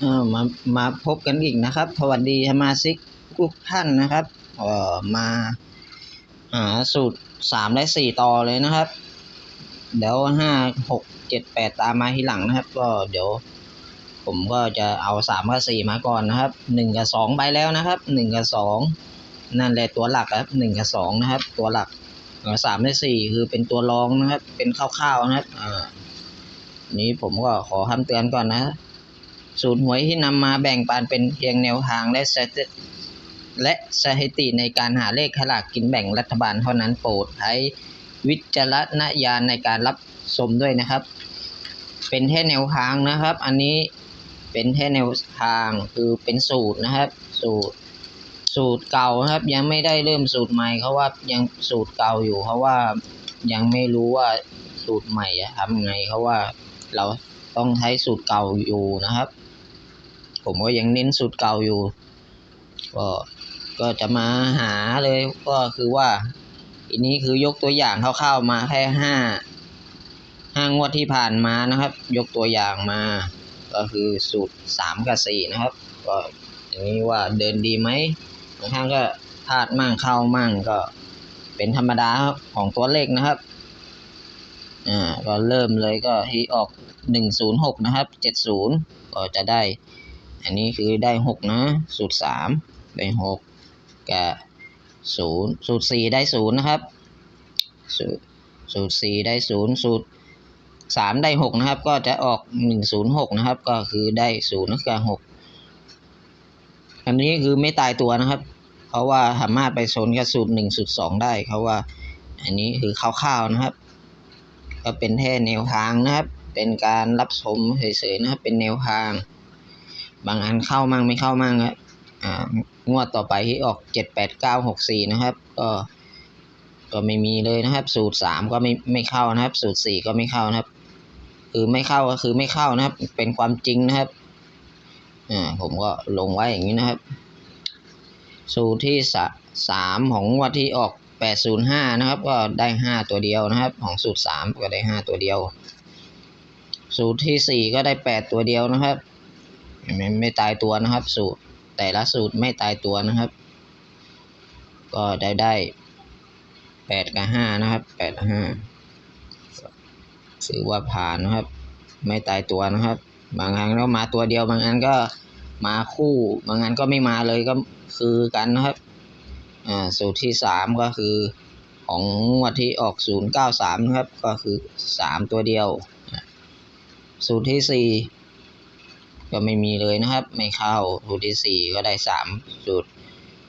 เออมามาพบกันอีกนะครับ สวัสดีสมาชิกทุกท่านนะครับเอ่อมาหาสูตรสามและสี่ต่อเลยนะครับ เดี๋ยวห้าหกเจ็ดแปดตามมาทีหลังนะครับ ก็เดี๋ยว ผมก็จะเอาสามกับสี่มาก่อนนะครับหนึ่งกับสองไปแล้วนะครับหนึ่งกับสองนั่นแหละตัวหลักครับหนึ่งกับสองนะครับ ตัวหลักสามและสี่คือเป็นตัวรองนะครับ เป็นคร่าวๆนะครับอ่านี้ผมก็ขอคำเตือนก่อนนะ สูตรหวยที่นำมาแบ่งปันเป็นเพียงแนวทางและสถิติและสถิติในการหาเลขขลากกินแบ่งรัฐบาลเท่านั้นโปรดใช้วิจารณญาณในการรับชมด้วยนะครับ เป็นแค่แนวทางนะครับ อันนี้เป็นแค่แนวทางคือเป็นสูตรนะครับ สูตรสูตรเก่านะครับ ยังไม่ได้เริ่มสูตรใหม่เขาว่ายังสูตรเก่าอยู่เพราะว่ายังไม่รู้ว่าสูตรใหม่จะทำไงเขาว่าเราต้องใช้สูตรเก่าอยู่นะครับ ผมก็ยังเน้นสูตรเก่าอยู่ ก็ก็จะมาหาเลยก็คือว่า อันนี้คือยกตัวอย่างคร่าวๆมาแค่ห้าห้างวดที่ผ่านมานะครับ ยกตัวอย่างมา ก็คือสูตรสามกับสี่นะครับ ก็อย่างนี้ว่าเดินดีไหมบางครั้งก็พลาดมั่งเข้ามั่งก็เป็นธรรมดาครับของตัวเลขนะครับอ่าก็เริ่มเลยก็ที่ออกหนึ่งศูนย์หกนะครับเจ็ดศูนย์ก็จะได้ อันนี้คือได้หกนะสูตรสามได้หกกับศูนย์สูตรสี่ได้ศูนย์นะครับสูตรสูตรสี่ได้ศูนย์สูตรสามได้หกนะครับ ก็จะออกหนึ่งศูนย์หกนะครับ ก็คือได้ศูนย์กับหกอันนี้คือไม่ตายตัวนะครับ เพราะว่าสามารถไปชนกับสูตรหนึ่งสูตรสองได้เขาว่า อันนี้คือคร่าวๆนะครับ ก็เป็นแค่แนวทางนะครับ เป็นการรับชมเฉยๆนะครับ เป็นแนวทาง บางอันเข้ามั่งไม่เข้ามั่งครับอ่างวดต่อไปที่ออกเจ็ดแปดเก้าหกสี่นะครับ ก็ก็ไม่มีเลยนะครับ สูตรสามก็ไม่ไม่เข้านะครับ สูตรสี่ก็ไม่เข้านะครับ คือไม่เข้าก็คือไม่เข้านะครับ เป็นความจริงนะครับอ่าผมก็ลงไว้อย่างนี้นะครับ สูตรที่สามของงวดที่ออกแปดศูนย์ห้านะครับ ก็ได้ห้าตัวเดียวนะครับ ของสูตรสามก็ได้ห้าตัวเดียว สูตรที่สี่ก็ได้แปดตัวเดียวนะครับ ไม่ไม่ตายตัวนะครับ สูตร แต่ละสูตรไม่ตายตัวนะครับ ก็ได้ได้แปดกับห้านะครับแปดห้าถือว่าผ่านนะครับ ไม่ตายตัวนะครับ บางครั้งก็มาตัวเดียวบางอันก็มาคู่ บางอันก็ไม่มาเลยก็คือกันนะครับอ่าสูตรที่สามก็คือของงวดที่ออกศูนย์เก้าสามนะครับ ก็คือสามตัวเดียว สูตรที่สี่ ก็ไม่มีเลยนะครับ ไม่เข้าสูตรที่สี่ก็ได้สามสูตร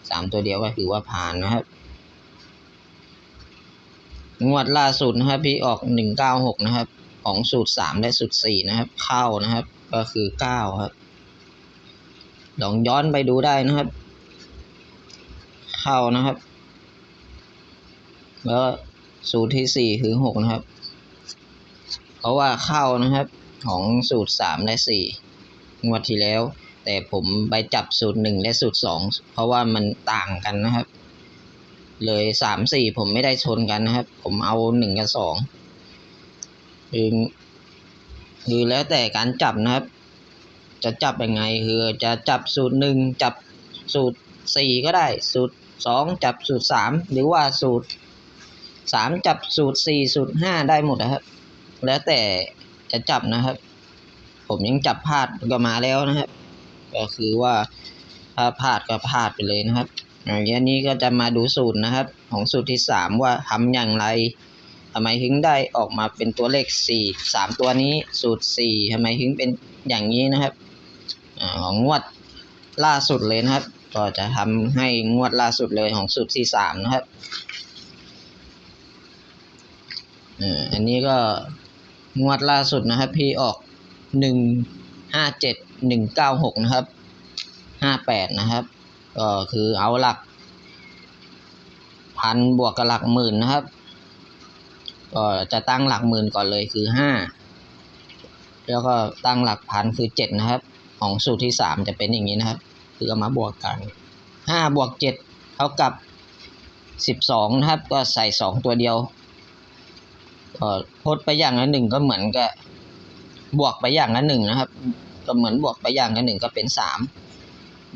สามตัวเดียวก็ถือว่าผ่านนะครับ งวดล่าสุดนะครับพี่ออกหนึ่งเก้าหกนะครับ ของสูตรสามและสูตรสี่นะครับ เข้านะครับ ก็คือเก้าครับ ลองย้อนไปดูได้นะครับ เข้านะครับ แล้วสูตรที่สี่คือหกนะครับ เพราะว่าเข้านะครับของสูตรสามและสี่ งวดที่แล้ว แต่ผมไปจับสูตรหนึ่งและสูตรสองเพราะว่ามันต่างกันนะครับ เลยสามสี่ผมไม่ได้ชนกันนะครับ ผมเอาหนึ่งกับสองคือคือแล้วแต่การจับนะครับ จะจับยังไงคือจะจับสูตรหนึ่งจับสูตรสี่ก็ได้ สูตรสองจับสูตรสามหรือว่าสูตรสามจับสูตรสี่สูตรห้าได้หมดนะครับ แล้วแต่จะจับนะครับ ผมยังจับพลาดก็มาแล้วนะครับ ก็คือว่าถ้าพลาดก็พลาดไปเลยนะครับอย่างนี้ก็จะมาดูสูตรนะครับ ของสูตรที่สามว่าทำอย่างไรทำไมถึงได้ออกมาเป็นตัวเลขสี่สามตัวนี้สูตรสี่ทำไมถึงเป็นอย่างนี้นะครับอของงวดล่าสุดเลยนะครับ ก็จะทำให้งวดล่าสุดเลยของสูตรที่สามนะครับอันนี้ก็งวดล่าสุดนะครับ พี่ออก หนึ่งห้าเจ็ดหนึ่งเก้าหกนะครับห้าแปดนะครับ ก็คือเอาหลัก พันบวกกับหลักหมื่นนะครับ ก็จะตั้งหลักหมื่นก่อนเลยคือห้าแล้วก็ตั้งหลักพันคือเจ็ดนะครับ ของสูตรที่สามจะเป็นอย่างนี้นะครับ คือเอามาบวกกันห้าบวกเจ็ดเท่ากับสิบสองนะครับ ก็ใส่สองตัวเดียวก็พดไปอย่างละหนึ่งก็เหมือนกับ บวกไปอย่างละหนึ่งนะครับ ก็เหมือนบวกไปอย่างละหนึ่งก็เป็นสาม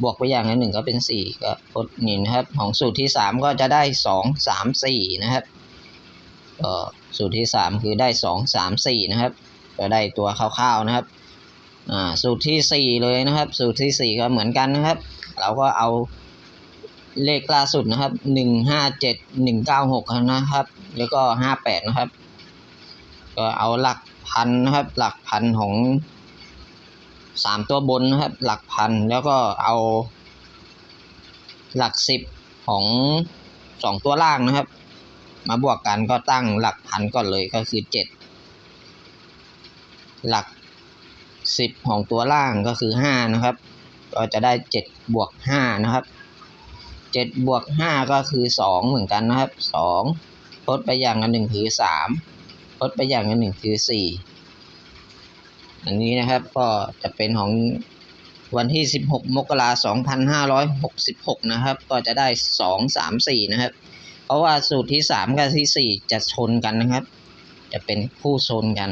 บวกไปอย่างละหนึ่งก็เป็นสี่ก็กดนี่นะครับ ของสูตรที่สามก็จะได้สองสามสี่นะครับก็สูตรที่สามคือได้สองสามสี่นะครับ ก็ได้ตัวคร่าวๆนะครับอ่าสูตรที่สี่เลยนะครับ สูตรที่สี่ก็เหมือนกันนะครับ เราก็เอาเลขล่าสุดนะครับหนึ่งห้าเจ็ดหนึ่งเก้าหกนะครับ แล้วก็ห้าแปดนะครับ ก็เอาหลัก พันนะครับ หลักพันของสามตัวบนนะครับ หลักพันแล้วก็เอาหลักสิบของสองตัวล่างนะครับ มาบวกกันก็ตั้งหลักพันก่อนเลยก็คือเจ็ดหลักสิบของตัวล่างก็คือห้านะครับ ก็จะได้เจ็ดบวกห้านะครับเจ็ดบวกห้าก็คือสองเหมือนกันนะครับสองทดไปอย่างละหนึ่งคือสาม ทดไปอย่างหนึ่งคือสี่อันนี้นะครับก็จะเป็นของวันที่สิบหกมกราสองพันห้าร้อยหกสิบหกนะครับ ก็จะได้สองสามสี่นะครับ เพราะว่าสูตรที่สามกับที่สี่จะชนกันนะครับ จะเป็นคู่ชนกัน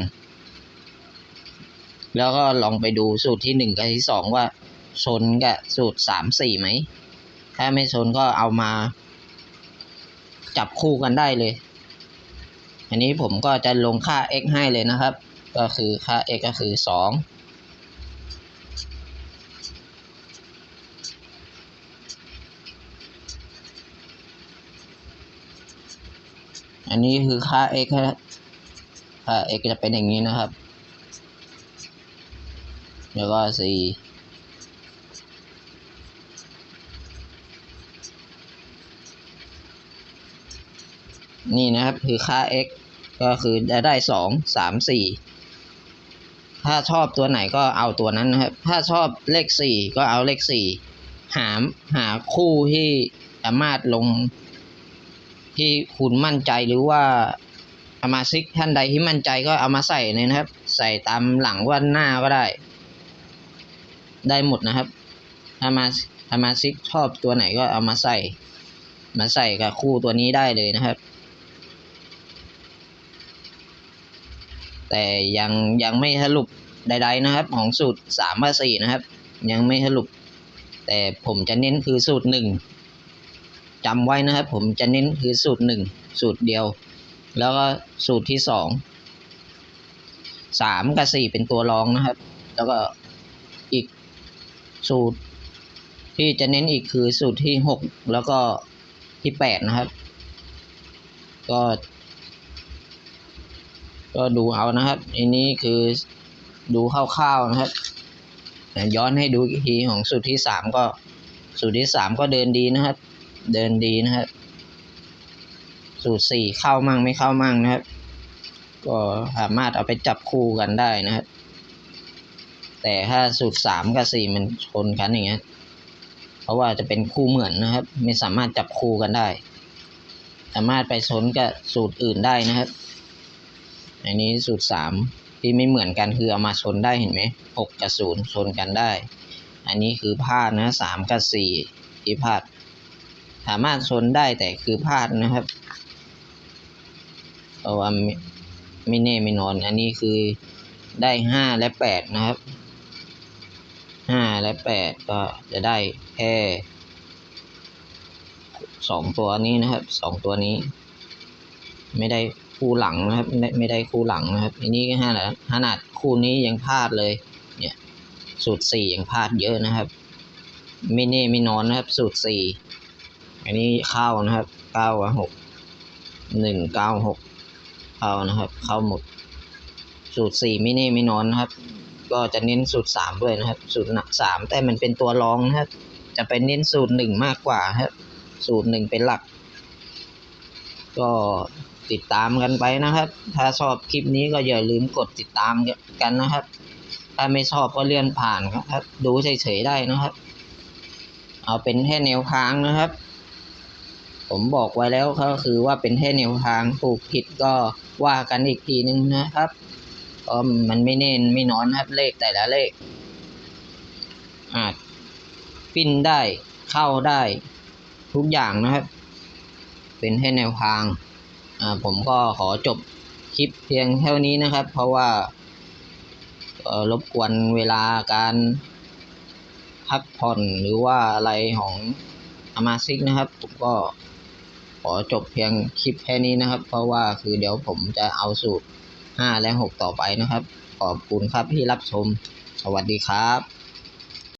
แล้วก็ลองไปดูสูตรที่หนึ่งกับที่สองว่าชนกับสูตรสามสี่ไหม ถ้าไม่ชนก็เอามาจับคู่กันได้เลย อันนี้ผมก็จะลงค่า x ให้เลยนะครับ ก็คือค่า x ก็คือสองอันนี้คือค่า x ค่า x จะเป็นอย่างนี้นะครับ แล้วก็สี่นี่นะครับคือค่า x ก็คือจะได้สองสามสี่ถ้าชอบตัวไหนก็เอาตัวนั้นนะครับ ถ้าชอบเลขสี่ก็เอาเลขสี่หาหาคู่ที่สามารถลง ที่คุณมั่นใจหรือว่าสมาชิกท่านใดที่มั่นใจก็เอามาใส่เลยนะครับ ใส่ตามหลังว่าหน้าก็ได้ ได้หมดนะครับถ้ามาสมาชิกชอบตัวไหนก็เอามาใส่ มาใส่กับคู่ตัวนี้ได้เลยนะครับ แต่ยังยังไม่สรุปใดๆนะครับ ของสูตรสามกับสี่นะครับ ยังไม่สรุป แต่ผมจะเน้นคือสูตรหนึ่งจำไว้นะครับ ผมจะเน้นคือสูตรหนึ่งสูตรเดียว แล้วก็สูตรที่สองสามกับสี่เป็นตัวรองนะครับ แล้วก็อีกสูตรที่จะเน้นอีกคือสูตรที่หกแล้วก็ที่แปดนะครับ ก็ ก็ดูเอานะครับอันนี้คือดูคร่าวๆนะครับย้อนให้ดูอีกทีของสูตรที่สามก็สูตรที่สามก็เดินดีนะครับ เดินดีนะครับ สูตรสี่เข้ามั่งไม่เข้ามั่งนะครับ ก็สามารถเอาไปจับคู่กันได้นะครับ แต่ถ้าสูตรสามกับสี่มันชนกันอย่างเงี้ยเพราะว่าจะเป็นคู่เหมือนนะครับ ไม่สามารถจับคู่กันได้ สามารถไปชนกับสูตรอื่นได้นะครับ อันนี้สูตรสามที่ไม่เหมือนกันคือเอามาชนได้เห็นไหมหกกับศูนย์ชนกันได้ อันนี้คือพลาดนะสามกับสี่ที่พลาด สามารถชนได้แต่คือพลาดนะครับเพราะว่าไม่ไม่แน่ไม่นอน อันนี้คือได้ห้าและแปดนะครับห้าและแปดก็จะได้แค่สองตัวนี้นะครับสองตัวนี้ ไม่ได้ คู่หลังนะครับไม่ได้ไม่ได้คู่หลังนะครับอันนี้ก็ห้าแล้วขนาดคู่นี้ยังพลาดเลย เนี่ย สูตรสี่ยังพลาดเยอะนะครับ ไม่แน่ไม่นอนนะครับ สูตรสี่อันนี้เข้านะครับเก้ากับหกหนึ่งเก้าหกเข้านะครับ เข้าหมด สูตรสี่ไม่แน่ไม่นอนนะครับ ก็จะเน้นสูตรสามด้วยนะครับ สูตรหนักสามแต่มันเป็นตัวรองนะครับ จะไปเน้นสูตรหนึ่งมากกว่าครับ สูตรหนึ่งเป็นหลัก ก็ ติดตามกันไปนะครับ ถ้าชอบคลิปนี้ก็อย่าลืมกดติดตามกันนะครับ ถ้าไม่ชอบก็เลื่อนผ่านครับ ดูเฉยๆได้นะครับ เอาเป็นแค่แนวทางนะครับ ผมบอกไว้แล้วก็คือว่าเป็นแค่แนวทางถูกผิดก็ว่ากันอีกทีนึงนะครับเพราะมันไม่เน้นไม่นอนครับเลขแต่ละเลข อาจปิ้นได้เข้าได้ทุกอย่างนะครับ เป็นแค่แนวทาง ผมก็ขอจบคลิปเพียงเท่านี้นะครับ เพราะว่ารบกวนเวลาการพักผ่อนหรือว่าอะไรของอามาซิกนะครับ ผมก็ขอจบเพียงคลิปแค่นี้นะครับ เพราะว่าคือเดี๋ยวผมจะเอาสูตร 5 และ 6 ต่อไปนะครับ ขอบคุณครับที่รับชม สวัสดีครับ